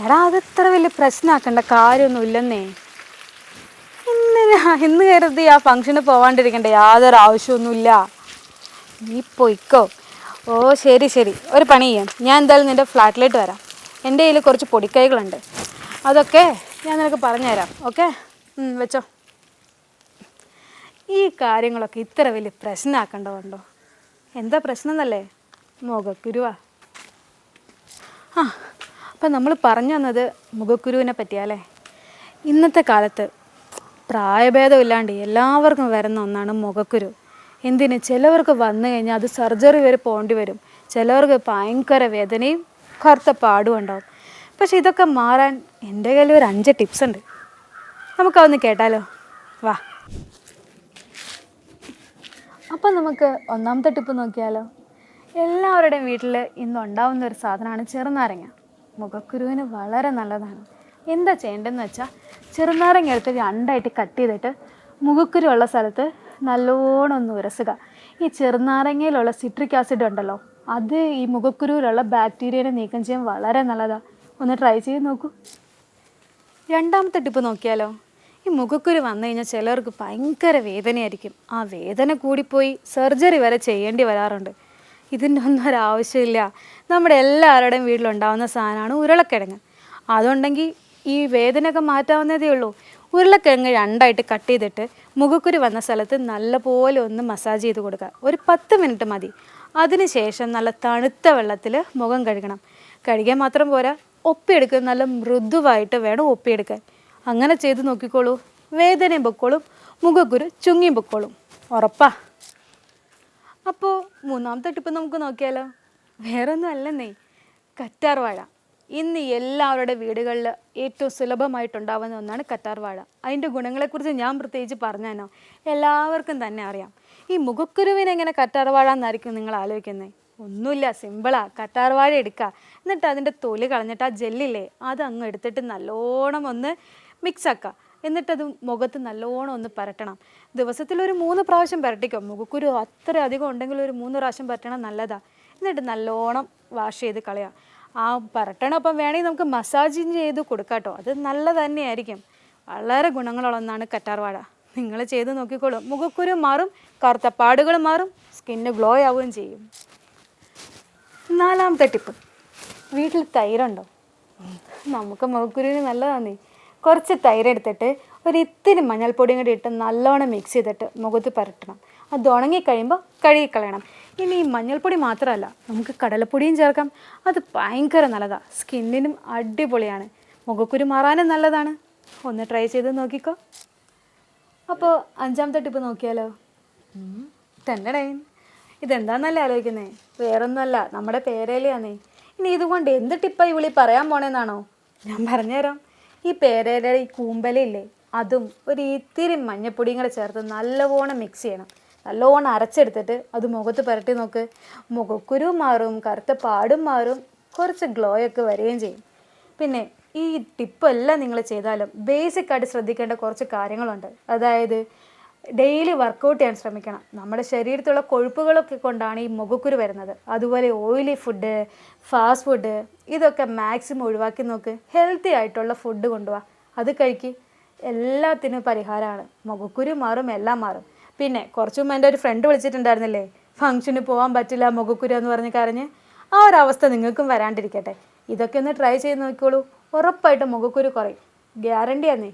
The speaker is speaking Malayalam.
എടാ അതത്ര വലിയ പ്രശ്നമാക്കേണ്ട കാര്യമൊന്നുമില്ലെന്നേ ഇന്ന് ഇന്നിനാ ഇന്ന് കരുതി ആ ഫംഗ്ഷന് പോവാണ്ടിരിക്കണ്ട യാതൊരു ആവശ്യമൊന്നുമില്ല. നീ പൊയ്ക്കോ. ഓ ശരി ശരി. ഒരു പണി ചെയ്യാം. ഞാൻ എന്തായാലും നിന്റെ ഫ്ലാറ്റിലേക്ക് വരാം. എന്റെ കയ്യിൽ കുറച്ച് പൊടിക്കൈകളുണ്ട്. അതൊക്കെ ഞാൻ നിനക്ക് പറഞ്ഞുതരാം ഓക്കെ? വെച്ചോ. ഈ കാര്യങ്ങളൊക്കെ ഇത്ര വലിയ പ്രശ്നമാക്കേണ്ടതുണ്ടോ എന്താ പ്രശ്നം എന്നല്ലേ മുഖക്കുരുവാ. ആ അപ്പം നമ്മൾ പറഞ്ഞു തന്നത് മുഖക്കുരുവിനെ പറ്റിയാലേ? ഇന്നത്തെ കാലത്ത് പ്രായഭേദമില്ലാണ്ട് എല്ലാവർക്കും വരുന്ന ഒന്നാണ് മുഖക്കുരു. എന്തിന്? ചിലവർക്ക് വന്നു കഴിഞ്ഞാൽ അത് സർജറി വരെ പോകേണ്ടി വരും. ചിലവർക്ക് ഭയങ്കര വേദനയും കറുത്ത പാടും ഉണ്ടാവും. പക്ഷെ ഇതൊക്കെ മാറാൻ എന്റെ കയ്യിൽ ഒരു അഞ്ച് ടിപ്സ് ഉണ്ട്. നമുക്കതൊന്ന് കേട്ടാലോ? വാ. അപ്പം നമുക്ക് ഒന്നാമത്തെ ടിപ്പ് നോക്കിയാലോ? എല്ലാവരുടെയും വീട്ടിൽ ഇന്ന് ഉണ്ടാവുന്ന ഒരു സാധനമാണ് ചെറുനാരങ്ങ. മുഖക്കുരുവിന് വളരെ നല്ലതാണ്. എന്താ ചെയ്യേണ്ടതെന്ന് വെച്ചാൽ ചെറുനാരങ്ങ എടുത്ത് രണ്ടായിട്ട് കട്ട് ചെയ്തിട്ട് മുഖക്കുരു ഉള്ള സ്ഥലത്ത് നല്ലോണം ഒന്ന് ഉരസുക. ഈ ചെറുനാരങ്ങയിലുള്ള സിട്രിക് ആസിഡ് ഉണ്ടല്ലോ അത് ഈ മുഖക്കുരുവിലുള്ള ബാക്ടീരിയനെ നീക്കം ചെയ്യാൻ വളരെ നല്ലതാണ് ഒന്ന് ട്രൈ ചെയ്ത് നോക്കൂ. രണ്ടാമത്തെ ടിപ്പ് നോക്കിയാലോ ഈ മുഖക്കുരു വന്നു കഴിഞ്ഞാൽ ചിലർക്ക് ഭയങ്കര വേദനയായിരിക്കും. ആ വേദന കൂടിപ്പോയി സർജറി വരെ ചെയ്യേണ്ടി വരാറുണ്ട്. ഇതിന്റെ ഒന്നും ഒരാവശ്യമില്ല നമ്മുടെ എല്ലാവരുടെയും വീട്ടിലുണ്ടാവുന്ന സാധനമാണ് ഉരുളക്കിഴങ്ങ്. അതുണ്ടെങ്കിൽ ഈ വേദനയൊക്കെ മാറ്റാവുന്നതേ ഉള്ളൂ. ഉരുളക്കിഴങ്ങ് രണ്ടായിട്ട് കട്ട് ചെയ്തിട്ട് മുഖക്കുരു വന്ന സ്ഥലത്ത് നല്ലപോലെ ഒന്ന് മസാജ് ചെയ്ത് കൊടുക്കുക. ഒരു പത്ത് മിനിറ്റ് മതി. അതിനുശേഷം നല്ല തണുത്ത വെള്ളത്തിൽ മുഖം കഴുകണം. കഴുകിയാൽ മാത്രം പോരാ. ഒപ്പിയെടുക്കുക. നല്ല മൃദുവായിട്ട് വേണം ഒപ്പിയെടുക്കാൻ. അങ്ങനെ ചെയ്ത് നോക്കിക്കോളൂ. വേദനയും പൊക്കോളും. മുഖക്കുരു ചുങ്ങിയും പൊക്കോളും. ഉറപ്പാ. അപ്പോൾ മൂന്നാമത്തെ ടിപ്പ് നമുക്ക് നോക്കിയാലോ? വേറൊന്നും അല്ലെന്നേ കറ്റാർ വാഴ ഇന്ന് എല്ലാവരുടെ വീടുകളിൽ ഏറ്റവും സുലഭമായിട്ടുണ്ടാവുന്ന ഒന്നാണ് കറ്റാർ വാഴ അതിന്റെ ഗുണങ്ങളെക്കുറിച്ച് ഞാൻ പ്രത്യേകിച്ച് പറഞ്ഞാനോ എല്ലാവർക്കും തന്നെ അറിയാം. ഈ മുഖക്കുരുവിനെങ്ങനെ കറ്റാർ വാഴ എന്നായിരിക്കും നിങ്ങൾ ആലോചിക്കുന്നത് ഒന്നുമില്ല സിമ്പിളാ. കറ്റാർവാഴ എടുക്കുക എന്നിട്ട് അതിന്റെ തൊലി കളഞ്ഞിട്ട് ആ ജെല്ലില്ലേ അത് അങ്ങ് എടുത്തിട്ട് നല്ലോണം ഒന്ന് മിക്സ് ആക്കുക എന്നിട്ടത് മുഖത്ത് നല്ലോണം ഒന്ന് പരട്ടണം. ദിവസത്തിൽ ഒരു മൂന്ന് പ്രാവശ്യം പരട്ടിക്കോ. മുഖക്കുരു അത്ര അധികം ഉണ്ടെങ്കിൽ ഒരു മൂന്ന് പ്രാവശ്യം പരട്ടണം നല്ലതാ. എന്നിട്ട് നല്ലോണം വാഷ് ചെയ്ത് കളയാം. ആ പരട്ടണം പരട്ടണപ്പം വേണമെങ്കിൽ നമുക്ക് മസാജിങ് ചെയ്ത് കൊടുക്കാട്ടോ. അത് നല്ല തന്നെയായിരിക്കും. വളരെ ഗുണങ്ങളുള്ള ഒന്നാണ് കറ്റാർവാഴ. നിങ്ങൾ ചെയ്ത് നോക്കിക്കോളൂ. മുഖക്കുരു മാറും കറുത്ത പാടുകൾ മാറും സ്കിന്ന് ഗ്ലോ ആവുകയും ചെയ്യും. നാലാമത്തെ ടിപ്പ് വീട്ടിൽ തൈരുണ്ടോ? നമുക്ക് മുഖക്കുരുവിന് നല്ലതാന്നേ. കുറച്ച് തൈര് എടുത്തിട്ട് ഒരു ഇത്തിരി മഞ്ഞൾപ്പൊടിയും കൂടി ഇട്ട് നല്ലോണം മിക്സ് ചെയ്തിട്ട് മുഖത്ത് പരട്ടണം. അത് ഉണങ്ങി കഴിയുമ്പോൾ കഴുകിക്കളയണം ഇനി ഈ മഞ്ഞൾപ്പൊടി മാത്രമല്ല നമുക്ക് കടലപ്പൊടിയും ചേർക്കാം. അത് ഭയങ്കര നല്ലതാണ് സ്കിന്നിനും അടിപൊളിയാണ്. മുഖക്കുരു മാറാനും നല്ലതാണ്. ഒന്ന് ട്രൈ ചെയ്ത് നോക്കിക്കോ. അപ്പോൾ അഞ്ചാമത്തെ ടിപ്പ് നോക്കിയാലോ? തന്നെ ഇതെന്താന്നല്ലേ ആലോചിക്കുന്നേ? വേറൊന്നുമല്ല നമ്മുടെ പേരേലയാന്നേ. ഇനി ഇതുകൊണ്ട് എന്ത് ടിപ്പായി വിളി പറയാൻ പോണേന്നാണോ? ഞാൻ പറഞ്ഞുതരാം. ഈ പേരേല ഈ കൂമ്പലയില്ലേ അതും ഒരു ഇത്തിരി മഞ്ഞപ്പൊടിയും കൂടെ ചേർത്ത് നല്ലവണ്ണം മിക്സ് ചെയ്യണം. നല്ലവണ്ണം അരച്ചെടുത്തിട്ട് അത് മുഖത്ത് പുരട്ടി നോക്ക്. മുഖക്കുരു മാറും കറുത്ത പാടും മാറും കുറച്ച് ഗ്ലോ ഒക്കെ വരികയും ചെയ്യും. പിന്നെ ഈ ടിപ്പെല്ലാം നിങ്ങൾ ചെയ്താലും ബേസിക് ആയിട്ട് ശ്രദ്ധിക്കേണ്ട കുറച്ച് കാര്യങ്ങളുണ്ട്. അതായത് ഡെയിലി വർക്കൗട്ട് ചെയ്യാൻ ശ്രമിക്കണം. നമ്മുടെ ശരീരത്തിലുള്ള കൊഴുപ്പുകളൊക്കെ കൊണ്ടാണ് ഈ മുഖക്കുരു വരുന്നത്. അതുപോലെ ഓയിലി ഫുഡ് ഫാസ്റ്റ് ഫുഡ് ഇതൊക്കെ മാക്സിമം ഒഴിവാക്കി നോക്ക്. ഹെൽത്തി ആയിട്ടുള്ള ഫുഡ് കൊണ്ടുപോവാ അത് കഴിക്ക്. എല്ലാത്തിനും പരിഹാരമാണ്. മുഖക്കുരു മാറും എല്ലാം മാറും. പിന്നെ കുറച്ച് മുമ്പ് എന്റെ ഒരു ഫ്രണ്ട് വിളിച്ചിട്ടുണ്ടായിരുന്നില്ലേ? ഫംഗ്ഷന് പോകാൻ പറ്റില്ല മുഖക്കുരു എന്ന് പറഞ്ഞ് കരഞ്ഞ്. ആ ഒരു അവസ്ഥ നിങ്ങൾക്കും വരാണ്ടിരിക്കട്ടെ. ഇതൊക്കെ ഒന്ന് ട്രൈ ചെയ്ത് നോക്കിക്കോളൂ. ഉറപ്പായിട്ടും മുഖക്കുരു കുറയും. ഗ്യാരണ്ടി ആന്നേ.